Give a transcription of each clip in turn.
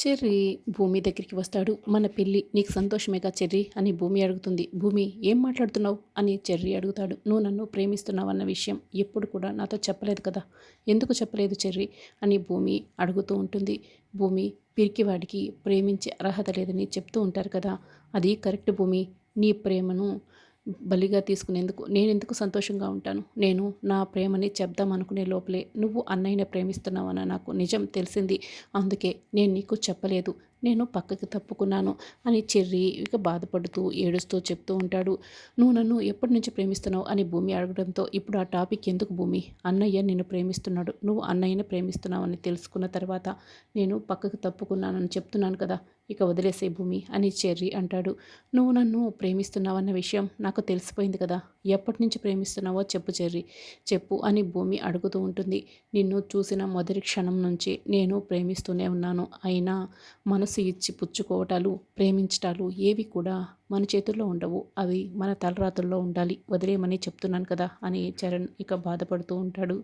Cherry భూమి దగ్గరికి వస్తాడు. మన పెళ్ళి నీకు సంతోషమేగా చెర్రీ? అని భూమి అడుగుతుంది. భూమి ఏం మాట్లాడుతున్నావు? అని చెర్రీ అడుగుతాడు. నువ్వు నన్ను ప్రేమిస్తున్నావు అన్న విషయం ఎప్పుడు కూడా నాతో చెప్పలేదు కదా? ఎందుకు చెప్పలేదు చెర్రీ? అని భూమి అడుగుతూ ఉంటుంది. భూమి పిరికివాడికి ప్రేమించే అర్హత లేదని చెప్తూ ఉంటారు కదా? అది కరెక్ట్ భూమి. నీ ప్రేమను బలిగా తీసుకునేందుకు నేను ఎందుకు సంతోషంగా ఉంటాను? నేను నా ప్రేమని చెప్దాం అనుకునే లోపలే నువ్వు అన్నయ్యని ప్రేమిస్తున్నావని నాకు నిజం తెలిసింది. అందుకే నేను నీకు చెప్పలేదు. నేను పక్కకి తప్పుకున్నాను అని చెర్రి ఇక బాధపడుతూ ఏడుస్తూ చెప్తూ ఉంటాడు. నువ్వు నన్ను ఎప్పటి నుంచి ప్రేమిస్తున్నావు అని భూమి అడగడంతో ఇప్పుడు ఆ టాపిక్ ఎందుకు భూమి? అన్నయ్య నిన్ను ప్రేమిస్తున్నాడు. నువ్వు అన్నయ్యని ప్రేమిస్తున్నావు అని తెలుసుకున్న తర్వాత నేను పక్కకు తప్పుకున్నానని చెప్తున్నాను కదా. ఇక వదిలేసే భూమి అని చెర్రి అంటాడు. నువ్వు నన్ను ప్రేమిస్తున్నావన్న విషయం నాకు తెలిసిపోయింది కదా. ఎప్పటి నుంచి ప్రేమిస్తున్నావో చెప్పు చెర్రీ. చెప్పు అని భూమి అడుగుతూ ఉంటుంది. నిన్ను చూసిన మొదటి క్షణం నుంచి నేను ప్రేమిస్తూనే ఉన్నాను. అయినా మనసు ఇచ్చి పుచ్చుకోవటాలు ప్రేమించటాలు ఏవి కూడా మన చేతుల్లో ఉండవు. అవి మన తలరాతుల్లో ఉండాలి. వదిలేయమని చెప్తున్నాను కదా అని చరణ్ ఇక బాధపడుతూ ఉంటాడు.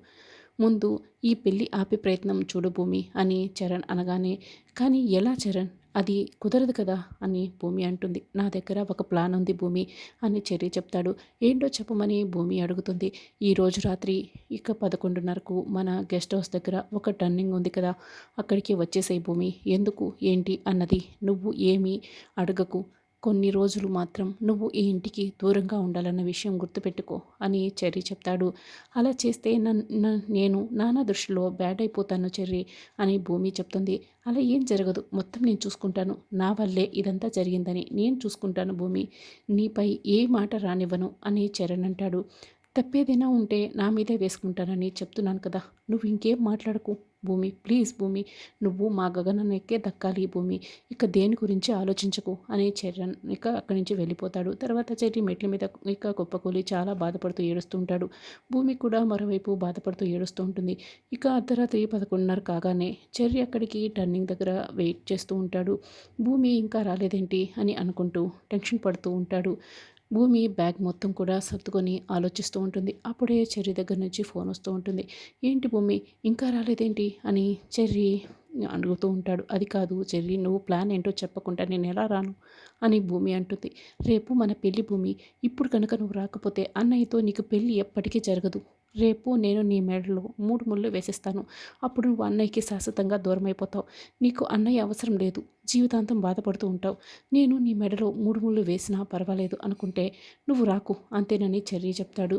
ముందు ఈ పెళ్ళి ఆపే ప్రయత్నం చూడు భూమి అని చరణ్ అనగానే కానీ ఎలా చరణ్? అది కుదరదు కదా అని భూమి అంటుంది. నా దగ్గర ఒక ప్లాన్ ఉంది భూమి అని చెర్రీ చెప్తాడు. ఏంటో చెప్పమని భూమి అడుగుతుంది. ఈ రోజు రాత్రి ఇక పదకొండున్నరకు మన గెస్ట్ హౌస్ దగ్గర ఒక టర్నింగ్ ఉంది కదా అక్కడికి వచ్చేసే భూమి. ఎందుకు? ఏంటి? అన్నది నువ్వు ఏమీ అడగకు. కొన్ని రోజులు మాత్రం నువ్వు ఈ ఇంటికి దూరంగా ఉండాలన్న విషయం గుర్తుపెట్టుకో అని చెర్రీ చెప్తాడు. అలా చేస్తే నేను నానా దృష్టిలో బ్యాడ్ అయిపోతాను చెర్రీ అని భూమి చెప్తుంది. అలా ఏం జరగదు. మొత్తం నేను చూసుకుంటాను. నా వల్లే ఇదంతా జరిగిందని నేను చూసుకుంటాను భూమి. నీపై ఏ మాట రానివ్వను అని చరణ్ అంటాడు. తప్పేదైనా ఉంటే నా మీదే వేసుకుంటానని చెప్తున్నాను కదా. నువ్వు ఇంకేం మాట్లాడకు. భూమి ప్లీజ్ భూమి నువ్వు మా గగననెక్కే దక్కాలి భూమి. ఇక దేని గురించి ఆలోచించకు అని చరణ్ ఇక అక్కడి నుంచి వెళ్ళిపోతాడు. తర్వాత చెర్రి మెట్ల మీద ఇక కుప్పకూలి చాలా బాధపడుతూ ఏడుస్తూ ఉంటాడు భూమి కూడా మరోవైపు బాధపడుతూ ఏడుస్తూ ఉంటుంది. ఇక అర్ధరాత్రి పదకొండున్నర కాగానే చెర్రి అక్కడికి టర్నింగ్ దగ్గర వెయిట్ చేస్తూ ఉంటాడు. భూమి ఇంకా రాలేదేంటి అని అనుకుంటూ టెన్షన్ పడుతూ ఉంటాడు. భూమి బ్యాగ్ మొత్తం కూడా సర్దుకొని ఆలోచిస్తూ ఉంటుంది. అప్పుడే చెర్రీ దగ్గర నుంచి ఫోన్ వస్తూ ఉంటుంది. ఏంటి భూమి ఇంకా రాలేదేంటి? అని చెర్రీ అడుగుతూ ఉంటాడు. అది కాదు చెర్రీ నువ్వు ప్లాన్ ఏంటో చెప్పకుండా నేను ఎలా రాను? అని భూమి అంటుంది. రేపు మన పెళ్ళి భూమి ఇప్పుడు కనుక నువ్వు రాకపోతే అన్నయ్యతో నీకు పెళ్ళి ఎప్పటికీ జరగదు. రేపు నేను నీ మెడలో మూడు ముళ్ళు వేసేస్తాను. అప్పుడు నువ్వు అన్నయ్యకి శాశ్వతంగా దూరం అయిపోతావు నీకు అన్నయ్య అవసరం లేదు. జీవితాంతం బాధపడుతూ ఉంటావు. నేను నీ మెడలో మూడు ముళ్ళు వేసినా పర్వాలేదు అనుకుంటే నువ్వు రాకు. అంతేనని చర్య చెప్తాడు.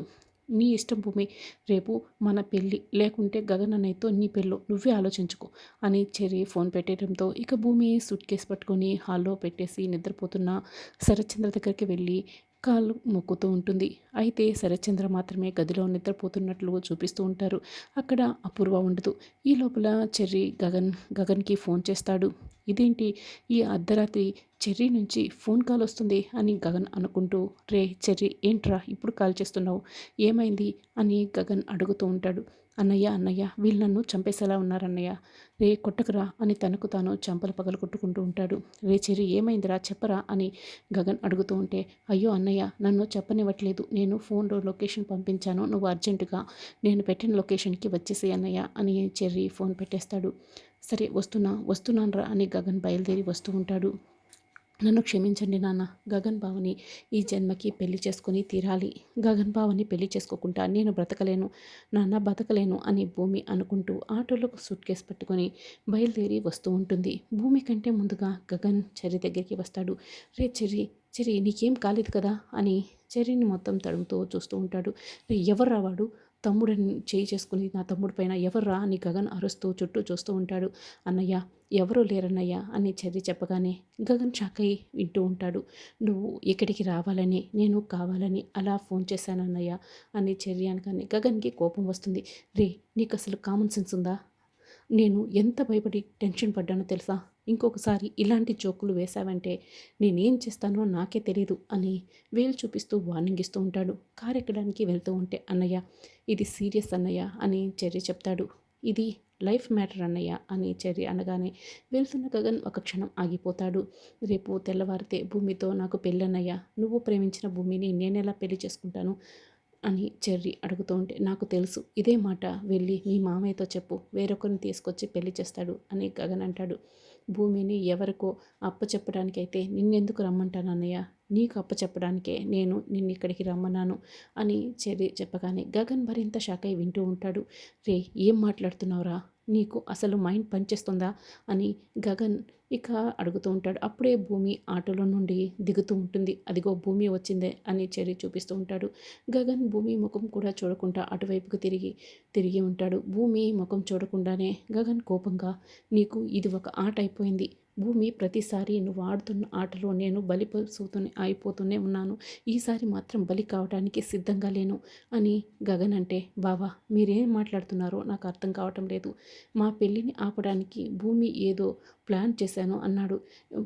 నీ ఇష్టం భూమి రేపు మన పెళ్ళి. లేకుంటే గగన్ నీ పెళ్ళి నువ్వే ఆలోచించుకో అని చెరి ఫోన్ పెట్టడంతో ఇక భూమి సూట్ కేసు పట్టుకొని హాల్లో పెట్టేసి నిద్రపోతున్న శరత్చంద్ర దగ్గరికి వెళ్ళి కాళ్ళు మొక్కుతూ ఉంటుంది. అయితే శరత్చంద్ర మాత్రమే గదిలో నిద్రపోతున్నట్లు చూపిస్తూ ఉంటారు. అక్కడ అపూర్వ ఉండదు. ఈ లోపల చెర్రీ గగన్ గగన్కి ఫోన్ చేస్తాడు. ఇదేంటి? ఈ అర్ధరాత్రి చెర్రీ నుంచి ఫోన్ కాల్ వస్తుంది అని గగన్ అనుకుంటూ రే చెర్రీ ఏంట్రా ఇప్పుడు కాల్ చేస్తున్నావు? ఏమైంది? అని గగన్ అడుగుతూ ఉంటాడు. అన్నయ్య అన్నయ్య వీళ్ళు నన్ను చంపేసేలా ఉన్నారన్నయ్య. రే కొట్టకురా అని తనకు తాను చంపలు పగలు కొట్టుకుంటూ ఉంటాడు. రే చెరి ఏమైందిరా? చెప్పరా అని గగన్ అడుగుతూ ఉంటే అయ్యో అన్నయ్య నన్ను చెప్పనివ్వట్లేదు. నేను ఫోన్లో లొకేషన్ పంపించాను. నువ్వు అర్జెంటుగా నేను పెట్టిన లొకేషన్కి వచ్చేసి అన్నయ్య అని చెర్రీ ఫోన్ పెట్టేస్తాడు. సరే వస్తున్నా వస్తున్నానురా అని గగన్ బయలుదేరి వస్తూ ఉంటాడు. నన్ను క్షమించండి నాన్న. గగన్ బావని ఈ జన్మకి పెళ్ళి చేసుకుని తీరాలి. గగన్ బావని పెళ్ళి చేసుకోకుండా నేను బ్రతకలేను నాన్న బతకలేను అని భూమి అనుకుంటూ ఆటోలో సూట్ కేసు పట్టుకొని బయలుదేరి వస్తూ ఉంటుంది. భూమి కంటే ముందుగా గగన్ చెర్రి దగ్గరికి వస్తాడు. రే చెర్రి చెర్రి నీకేం కాలేదు కదా? అని చెర్రిని మొత్తం తడుముతూ చూస్తూ ఉంటాడు. రే ఎవరు రావాడు తమ్ముడు చేయి చేసుకుని నా తమ్ముడి పైన ఎవర్రా అని గగన్ అరుస్తూ చుట్టూ చూస్తూ ఉంటాడు? అన్నయ్య ఎవరూ లేరన్నయ్యా అని చర్య చెప్పగానే గగన్ షాక్ అయ్యి వింటూ ఉంటాడు. నువ్వు ఇక్కడికి రావాలని నేను కావాలని అలా ఫోన్ చేశానన్నయ్య అని చర్య అనగానే గగన్కి కోపం వస్తుంది. రే నీకు అసలు కామన్ సెన్స్ ఉందా? నేను ఎంత భయపడి టెన్షన్ పడ్డానో తెలుసా? ఇంకొకసారి ఇలాంటి జోకులు వేశావంటే నేనేం చేస్తానో నాకే తెలియదు అని వేలు చూపిస్తూ వార్నింగ్ ఇస్తూ ఉంటాడు. కారు ఎక్కడానికి వెళ్తూ ఉంటే అన్నయ్య ఇది సీరియస్ అన్నయ్య అని చెర్రి చెప్తాడు. ఇది లైఫ్ మ్యాటర్ అన్నయ్య అని చెర్రి అనగానే వెళ్తున్న గగన్ ఒక క్షణం ఆగిపోతాడు. రేపు తెల్లవారితే భూమితో నాకు పెళ్ళన్నయ్య. నువ్వు ప్రేమించిన భూమిని నేనెలా పెళ్ళి చేసుకుంటాను? అని చెర్రి అడుగుతూ ఉంటే నాకు తెలుసు. ఇదే మాట వెళ్ళి మీ మామయ్యతో చెప్పు. వేరొకరిని తీసుకొచ్చి పెళ్ళి చేస్తాడు అని గగన్ అంటాడు. భూమిని ఎవరికో అప్పచెప్పడానికైతే నిన్నెందుకు రమ్మంటాను అన్నయ్య? నీకు అప్పచెప్పడానికే నేను నిన్ను ఇక్కడికి రమ్మన్నాను అని చెర్రి చెప్పగానే గగన్ మరింత షాక్ అయి వింటూ ఉంటాడు. రే ఏం మాట్లాడుతున్నావురా? నీకు అసలు మైండ్ పనిచేస్తుందా? అని గగన్ ఇక అడుగుతూ ఉంటాడు. అప్పుడే భూమి ఆటోలో నుండి దిగుతూ ఉంటుంది. అదిగో భూమి వచ్చిందే అని చెరి చూపిస్తూ ఉంటాడు. గగన్ భూమి ముఖం కూడా చూడకుండా అటువైపుకు తిరిగి తిరిగి ఉంటాడు. భూమి ముఖం చూడకుండానే గగన్ కోపంగా నీకు ఇది ఒక ఆట అయిపోయింది. భూమి ప్రతిసారి నువ్వు ఆడుతున్న ఆటలో నేను బలిపరుతూనే అయిపోతూనే ఉన్నాను. ఈసారి మాత్రం బలి కావడానికి సిద్ధంగా లేను అని గగన్ అంటే బావా మీరేం మాట్లాడుతున్నారో నాకు అర్థం కావటం లేదు. మా పెళ్ళిని ఆపడానికి భూమి ఏదో ప్లాన్ చేశాను అన్నాడు.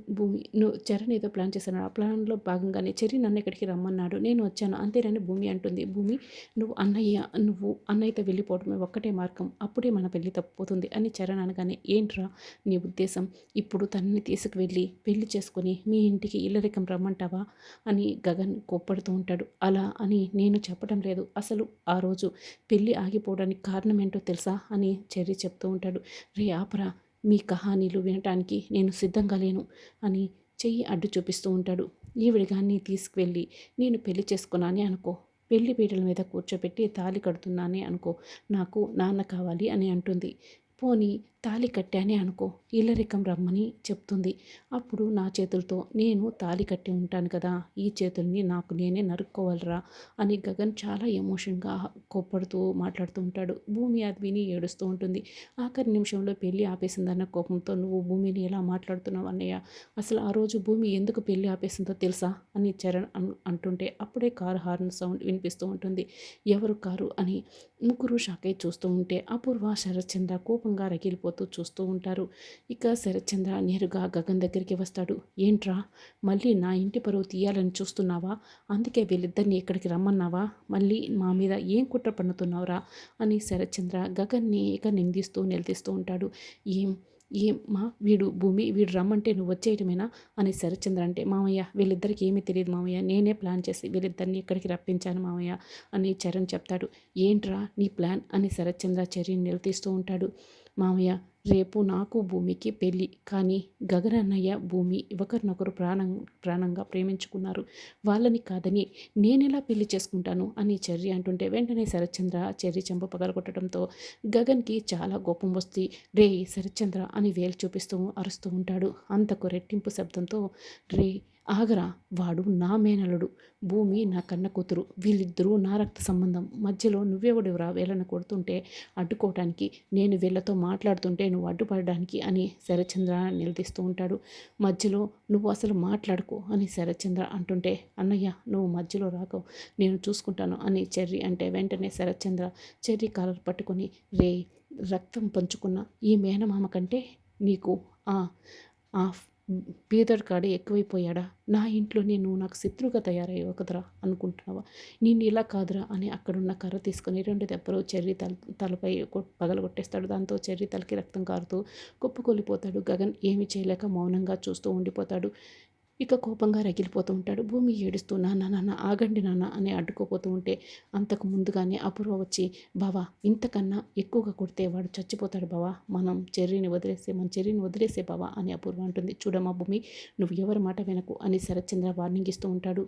భూమి నువ్వు చరణ్ ఏదో ప్లాన్ చేశాను ఆ ప్లాన్లో భాగంగానే చెరి నన్ను ఇక్కడికి రమ్మన్నాడు. నేను వచ్చాను. అంతేనని భూమి అంటుంది. భూమి నువ్వు అన్నయ్య నువ్వు అన్నయ్యతో వెళ్ళిపోవడమే ఒక్కటే మార్గం. అప్పుడే మన పెళ్ళి తప్పిపోతుంది అని చరణ్ అనగానే ఏంట్రా నీ ఉద్దేశం? ఇప్పుడు తన తనని తీసుకువెళ్ళి పెళ్ళి చేసుకొని మీ ఇంటికి ఇల్లరికం రమ్మంటావా? అని గగన్ కోప్పడుతూ ఉంటాడు. అలా అని నేను చెప్పడం లేదు. అసలు ఆ రోజు పెళ్ళి ఆగిపోవడానికి కారణం ఏంటో తెలుసా? అని చెర్రి చెప్తూ ఉంటాడు. రే ఆపరా మీ కహానీలు వినటానికి నేను సిద్ధంగా లేను అని చెయ్యి అడ్డు చూపిస్తూ ఉంటాడు. ఈవిడిగాన్ని తీసుకువెళ్ళి నేను పెళ్ళి చేసుకున్నానే అనుకో. పెళ్ళి పీటల మీద కూర్చోబెట్టి తాలి కడుతున్నానే అనుకో. నాకు నాన్న కావాలి అని అంటుంది. పోనీ తాలి కట్టానే అనుకో ఇల్లరికం రమ్మని చెప్తుంది. అప్పుడు నా చేతులతో నేను తాలి కట్టి ఉంటాను కదా ఈ చేతుల్ని నాకు నేనే నరుక్కోవాలరా అని గగన్ చాలా ఎమోషన్గా కోప్పడుతూ మాట్లాడుతూ ఉంటాడు. భూమి అది విని ఏడుస్తూ ఉంటుంది. ఆఖరి నిమిషంలో పెళ్ళి ఆపేసిందన్న కోపంతో నువ్వు భూమిని ఎలా మాట్లాడుతున్నావు అన్నయ్య? అసలు ఆ రోజు భూమి ఎందుకు పెళ్ళి ఆపేసిందో తెలుసా? అని చరణ్ అంటుంటే అప్పుడే కారు హార్న్ సౌండ్ వినిపిస్తూ ఉంటుంది. ఎవరు కారు? అని ముగ్గురు షాకై చూస్తూ ఉంటే అపూర్వ శరత్చంద్ర కోపంగా రగిలిపో పోతూ చూస్తూ ఉంటారు. ఇక శరత్చంద్ర నేరుగా గగన్ దగ్గరికి వస్తాడు. ఏంట్రా? మళ్ళీ నా ఇంటి పరువు తీయాలని చూస్తున్నావా? అందుకే వీళ్ళిద్దరిని ఇక్కడికి రమ్మన్నావా? మళ్ళీ మా మీద ఏం కుట్ర పన్నుతున్నావురా? అని శరత్చంద్ర గగన్ని ఇక నిందిస్తూ నిలదీస్తూ ఉంటాడు. ఏం? ఏం? మా? వీడు భూమి? వీడు రమ్మంటే నువ్వు వచ్చేయటమేనా? అని శరత్చంద్ర అంటే మామయ్య వీళ్ళిద్దరికి ఏమీ తెలియదు మామయ్య. నేనే ప్లాన్ చేసి వీళ్ళిద్దరిని ఇక్కడికి రప్పించాను మామయ్య అని చరణ్ చెప్తాడు. ఏంట్రా నీ ప్లాన్? అని శరత్చంద్ర చర్యని నిలదీస్తూ ఉంటాడు. మామయ్య రేపు నాకు భూమికి పెళ్ళి. కానీ గగనన్నయ్య భూమి ఒకరినొకరు ప్రాణం ప్రాణంగా ప్రేమించుకున్నారు. వాళ్ళని కాదని నేనెలా పెళ్ళి చేసుకుంటాను? అని చెర్రి అంటుంటే వెంటనే శరత్చంద్ర చెర్రి చెంప పగలగొట్టడంతో గగన్కి చాలా కోపం వస్తే రే శరత్చంద్ర అని వేలు చూపిస్తూ అరుస్తూ ఉంటాడు. అంతకు రెట్టింపు శబ్దంతో రే ఆగరా వాడు నా మేనలుడు భూమి నా కన్న కూతురు. వీళ్ళిద్దరూ నా రక్త సంబంధం. మధ్యలో నువ్వెవడెవరా వీళ్ళని కొడుతుంటే అడ్డుకోవటానికి నేను వీళ్ళతో మాట్లాడుతుంటే నువ్వు అడ్డుపడడానికి అని శరచంద్ర నిలదీస్తూ ఉంటాడు. మధ్యలో నువ్వు అసలు మాట్లాడుకో అని శరచంద్ర అంటుంటే అన్నయ్య నువ్వు మధ్యలో రాకవు నేను చూసుకుంటాను అని చెర్రి అంటే వెంటనే శరచంద్ర చెర్రి కాలర్ పట్టుకొని రే రక్తం పంచుకున్న ఈ మేనమామ కంటే నీకు ఆ బీదర్ కాడ ఎక్కువైపోయాడా? నా ఇంట్లో నేను నాకు శత్రువుగా తయారయ్యావు కదరా అనుకుంటున్నావా? నేను ఇలా కాదురా అని అక్కడున్న కర్ర తీసుకొని రెండు దెబ్బలు చెర్రీ తల తలపై పగలగొట్టేస్తాడు. దాంతో చెర్రీ తలకి రక్తం కారుతూ కుప్పకొలిపోతాడు. గగన్ ఏమి చేయలేక మౌనంగా చూస్తూ ఉండిపోతాడు. ఇక కోపంగా రగిలిపోతూ ఉంటాడు. భూమి ఏడుస్తూ నాన్న నాన్న ఆగండి నాన్న అని అడ్డుకోపోతూ ఉంటే అంతకు ముందుగానే అపూర్వ వచ్చి బావా ఇంతకన్నా ఎక్కువగా కొడితే వాడు చచ్చిపోతాడు బావా. మనం చెర్రీని వదిలేసే మన చెర్రీని వదిలేసే బావా అని అపూర్వ అంటుంది. చూడమ్మా భూమి నువ్వు ఎవరి మాట వెనకు అని శరత్చంద్ర వార్నింగ్ ఇస్తూ ఉంటాడు.